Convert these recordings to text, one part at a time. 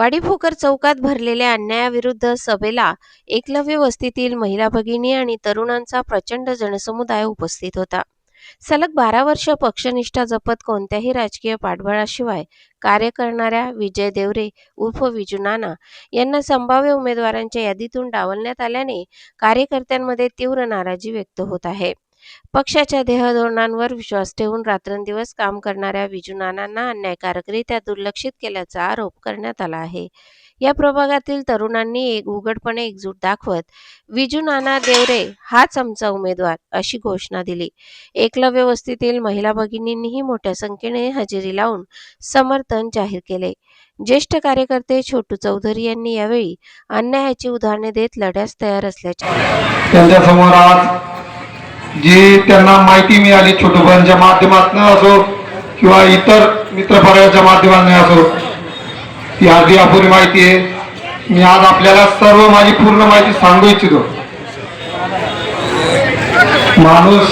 वाडीभोकर चौकात भरलेल्या अन्यायाविरुद्ध सभेला एकलव्य वस्तीतील महिला भगिनी आणि तरुणांचा प्रचंड जनसमुदाय उपस्थित होता. सलग बारा वर्ष पक्षनिष्ठा जपत कोणत्याही राजकीय पाठबळाशिवाय कार्य करणाऱ्या विजय देवरे उर्फ विजू नाना यांना संभाव्य उमेदवारांच्या यादीतून डावलण्यात आल्याने कार्यकर्त्यांमध्ये तीव्र नाराजी व्यक्त होत आहे. पक्षाच्या देहधोरणांवर विश्वास ठेवून रात्रंदिवस काम करणाऱ्या विजू नानांना अन्यायकारकरित्या दुर्लक्षित केल्याचा आरोप करण्यात आला आहे. या प्रभागातील तरुणांनी एक उघडपणे एकजूट दाखवत विजू नाना देवरे हाच आमचा उमेदवार अशी घोषणा दिली. एकलव्य वस्तीतील महिला भगिनींनीही मोठ्या संख्येने हजेरी लावून समर्थन जाहीर केले. ज्येष्ठ कार्यकर्ते छोटू चौधरी यांनी यावेळी अन्यायाची उदाहरणे देत लढ्यास तयार असल्याचे त्यांच्यासमोर आज जी त्यांना माहिती मिळाली छोटोबांच्या माध्यमातून असो किंवा इतर मित्रपर्याच्या माध्यमातून असो ती अर्धी अपुरी माहिती आहे. मी आज आपल्याला सर्व माझी पूर्ण माहिती सांगू इच्छितो. माणूस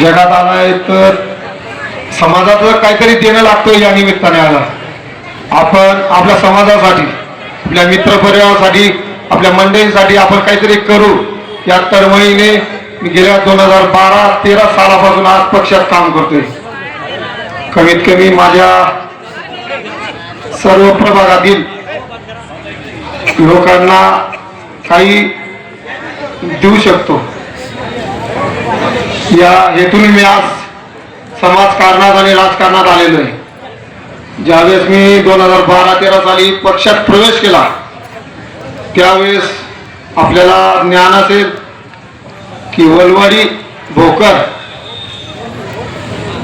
जगात आलाय तर समाजाचं काहीतरी देणं लागतं या निमित्ताने आला. आपण आपल्या समाजासाठी आपल्या मित्रपरिवारासाठी आपल्या मंडळीसाठी आपण काहीतरी करू. या तळमळीने मी गेल्या दोन हजार बारा तेरा सालापासून आज पक्षात काम करतोय. कमीत कमी माझ्या सर्व प्रभागातील लोकांना काही देऊ शकतो. या हेतून मी आज समाजकारणात आणि राजकारणात आलेलो आहे. ज्यावेळेस मी दोन हजार बारा तेरा साली पक्षात प्रवेश केला त्यावेळेस आपल्याला ज्ञान असेल की वलवाडी भोकर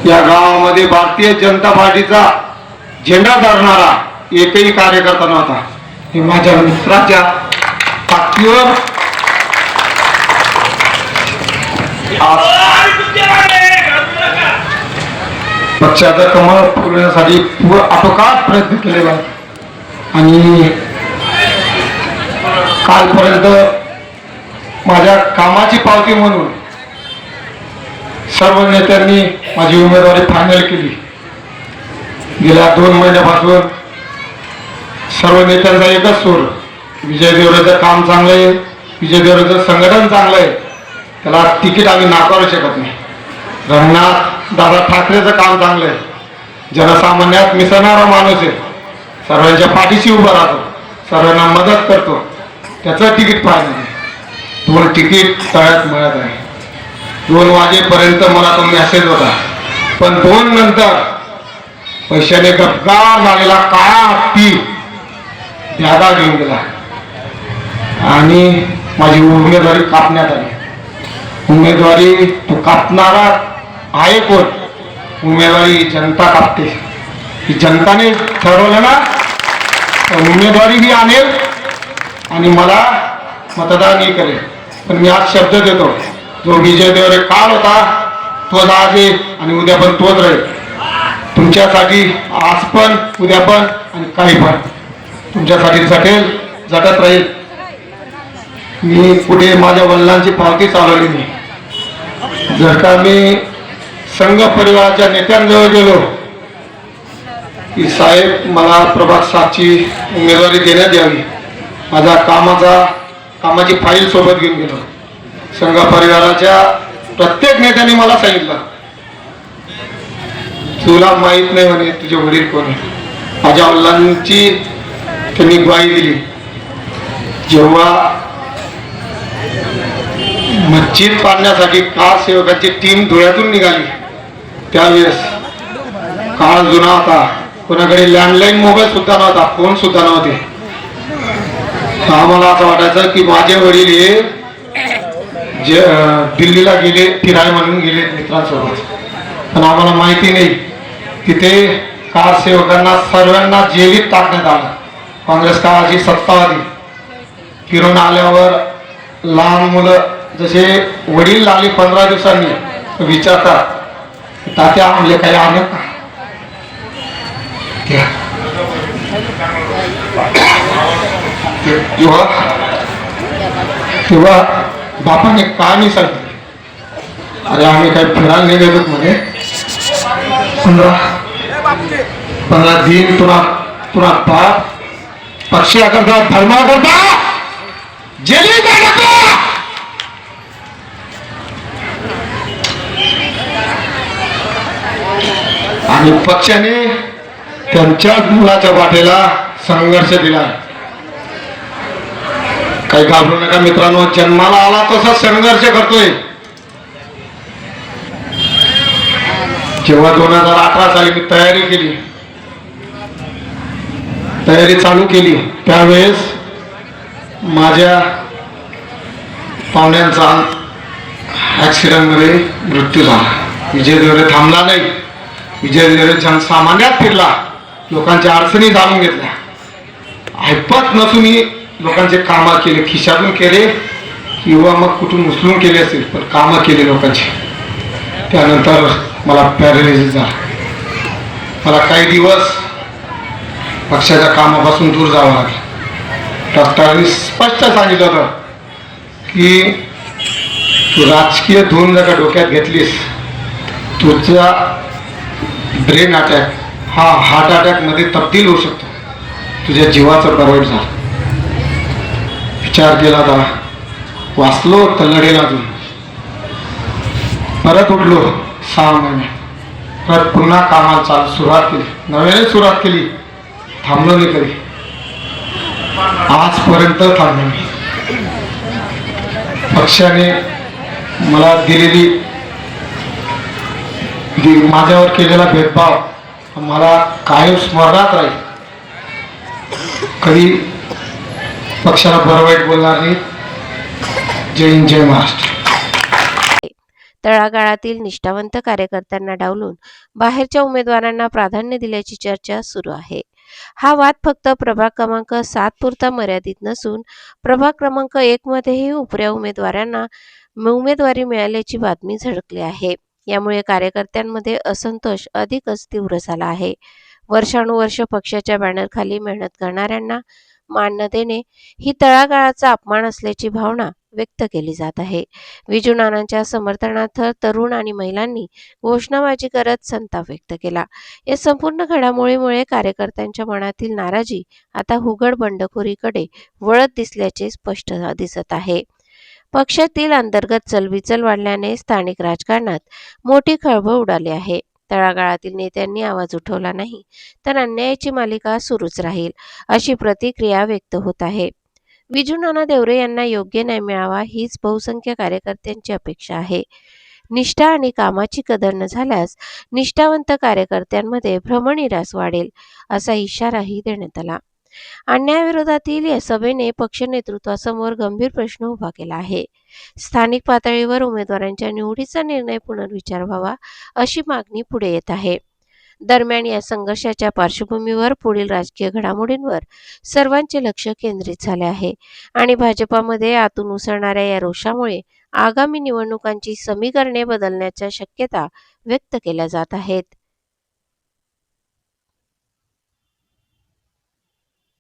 या गावामध्ये भारतीय जनता पार्टीचा झेंडा धरणारा एकही कार्यकर्ता नव्हता. हे माझ्या मित्राच्या ताकदीवर पक्षाचा कमळ फुलवण्यासाठी पूर आटोकाट प्रयत्न केलेला आहे. आणि कालपर्यंत माझ्या कामाची पावती म्हणून सर्व नेत्यांनी माझी उमेदवारी फायनल केली. गेल्या दोन महिन्यापासून सर्व नेत्यांचा एकच सूर विजय देवरेचं काम चांगलं आहे विजय देवरेचं संघटन चांगलं आहे त्याला तिकीट आम्ही नाकारू शकत नाही. रंगनाथ दादा ठाकरेचं काम चांगलं आहे. जनसामान्यात मिसळणारा माणूस आहे. सर्वांच्या पाठीशी उभा राहतो. सर्वांना मदत करतो. त्याचं तिकीट पाहिजे नाही दोन तिकीट तळ्यात मिळत आहे दोन वाजेपर्यंत मला तो मेसेज होता. पण दोन नंतर पैशाने गपगार झालेला काळा हत्ती बॅगा घेऊन गेला. आणि माझी उमेदवारी कापण्यात आली. उमेदवारी तो कापणारा आहे कोण? उमेदवारी जनता कापते. ही जनताने ठरवलं ना तर उमेदवारी ही आणेल आणि मला मतदानही करेल. पण मी आज शब्द देतो. जो विजय देवरे काल होता तोच आज आहे आणि उद्या पण तोच राहील. तुमच्यासाठी आज पण उद्या पण आणि काही पण. तुमच्यासाठी झटेल झटत राहील. मी पुढे माझ्या वडिलांची पावती चालवली नाही. जर का मी संघ परिवाराच्या नेत्यांजवळ गेलो की साहेब मला प्रभाग सातची उमेदवारी देण्यात यावी. माझ्या कामाचा कामाची फाईल सोबत घेऊन गेलो. संघ परिवाराच्या प्रत्येक नेत्याने मला सांगितलं. तुला माहीत नाही म्हणे तुझे वडील कोण माझ्या वडिलांची त्यांनी ग्वाही दिली. जेव्हा मस्जिद पाडण्यासाठी कार सेवकाची टीम धुळ्यातून निघाली त्यावेळेस काळ जुना होता. कोणाकडे लँडलाईन मोबाईल सुद्धा नव्हता फोन सुद्धा नव्हते. आम्हाला असं वाटायचं की माझे वडील हे जे दिल्लीला गेले फिराय म्हणून गेले मित्रांसोबत. पण आम्हाला माहिती नाही तिथे कार सेवकांना सर्वांना जेलीत टाकण्यात आलं. काँग्रेस काळाची सत्ता आली फिरून आल्यावर लहान मुलं जसे वडील आले पंधरा दिवसांनी विचारतात तात्या आमले काही आलं का घ्या. ते- तेव्हा तेव्हा बापाने कहाणी सांगितली. अरे आम्ही काय फिरायला निघालो म्हणे. पंधरा पंधरा दिन तुला तुला बाप पक्षाकरता धर्माकरता जेली जाण्याचा आणि पक्षाने त्यांच्याच मुलाच्या वाटेला संघर्ष दिला. काही घाबरू नका मित्रांनो जन्माला आला तसा संघर्ष करतोय. जेव्हा दोन हजार अठरा साली मी तयारी केली तयारी चालू केली त्यावेळेस माझ्या पाहुण्यांचा ॲक्सिडेंटमध्ये मृत्यू झाला. विजय देवरे थांबला नाही. विजय देवरे जनसामान्यात फिरला. लोकांच्या अडचणी जाणून घेतल्या. ऐपत नसूनही लोकांचे कामं केले खिशातून केले किंवा मग कुठून उचलून केले असेल पण कामं केले लोकांची. त्यानंतर मला पॅरालिसिस झाला. मला काही दिवस पक्षाच्या कामापासून दूर जावं लागलं. डॉक्टरांनी स्पष्ट सांगितलं होतं की तू राजकीय धून जर का डोक्यात घेतलीस तुझा ब्रेन अटॅक हा हार्ट अटॅकमध्ये तब्दील होऊ शकतो. तुझ्या जीवाचं प्रवाईट झालं. विचार केला होता वाचलो तर लढेल अजून परत उठलो सहा महिने. परत पुन्हा कामाला चालू सुरुवात केली. नव्याने सुरुवात केली. थांबलो नाही कधी. आजपर्यंत थांबलो मी पक्षाने मला दिलेली दि- माझ्यावर केलेला भेदभाव मला कायम स्मरणात राहील. कधी पक्षाला बरं वाईट बोलणार नाही. जय हिंद जय महाराष्ट्र. तळागाळातील निष्ठावंत कार्यकर्त्यांना डावलून बाहेरच्या उमेदवारांना प्राधान्य दिल्याची चर्चा सुरू आहे. हा वाद फक्त प्रभाग क्रमांक सात पुरता मर्यादित नसून प्रभाग क्रमांक एक मध्येही उपऱ्या उमेदवारांना उमेदवारी मिळाल्याची बातमी झळकली आहे. यामुळे कार्यकर्त्यांमध्ये असंतोष अधिकच तीव्र झाला आहे. वर्षानुवर्ष पक्षाच्या बॅनरखाली मेहनत करणाऱ्यांना मान न देणे ही तळागाळाचा अपमान असल्याची भावना व्यक्त केली जात आहे. विजू नानांच्या समर्थनार्थ तरुण आणि महिलांनी घोषणाबाजी करत संताप व्यक्त केला. या संपूर्ण घडामोडीमुळे कार्यकर्त्यांच्या मनातील नाराजी आता हुगड बंडखोरीकडे वळत दिसल्याचे स्पष्ट दिसत आहे. पक्षातील अंतर्गत चलबिचल वाढल्याने स्थानिक राजकारणात मोठी खळबळ उडाली आहे. तळागाळातील नेत्यांनी आवाज उठवला नाही तर अन्यायाची मालिका सुरूच राहील अशी प्रतिक्रिया व्यक्त होत आहे. विजू नाना देवरे यांना योग्य न्याय मिळावा हीच बहुसंख्य कार्यकर्त्यांची अपेक्षा आहे. निष्ठा आणि कामाची कदर न झाल्यास निष्ठावंत कार्यकर्त्यांमध्ये भ्रमनिरास वाढेल असा इशाराही देण्यात आला. अन्यायाविरोधातील या सभेने पक्ष नेतृत्वासमोर गंभीर प्रश्न उभा केला आहे. स्थानिक पातळीवर उमेदवारांच्या निवडीचा निर्णय पुनर्विचार व्हावा अशी मागणी पुढे येत आहे. दरम्यान या संघर्षाच्या पार्श्वभूमीवर पुढील राजकीय घडामोडींवर सर्वांचे लक्ष केंद्रित झाले आहे आणि भाजपामध्ये आतून उसळणाऱ्या या रोषामुळे आगामी निवडणुकांची समीकरणे बदलण्याच्या शक्यता व्यक्त केल्या जात आहेत.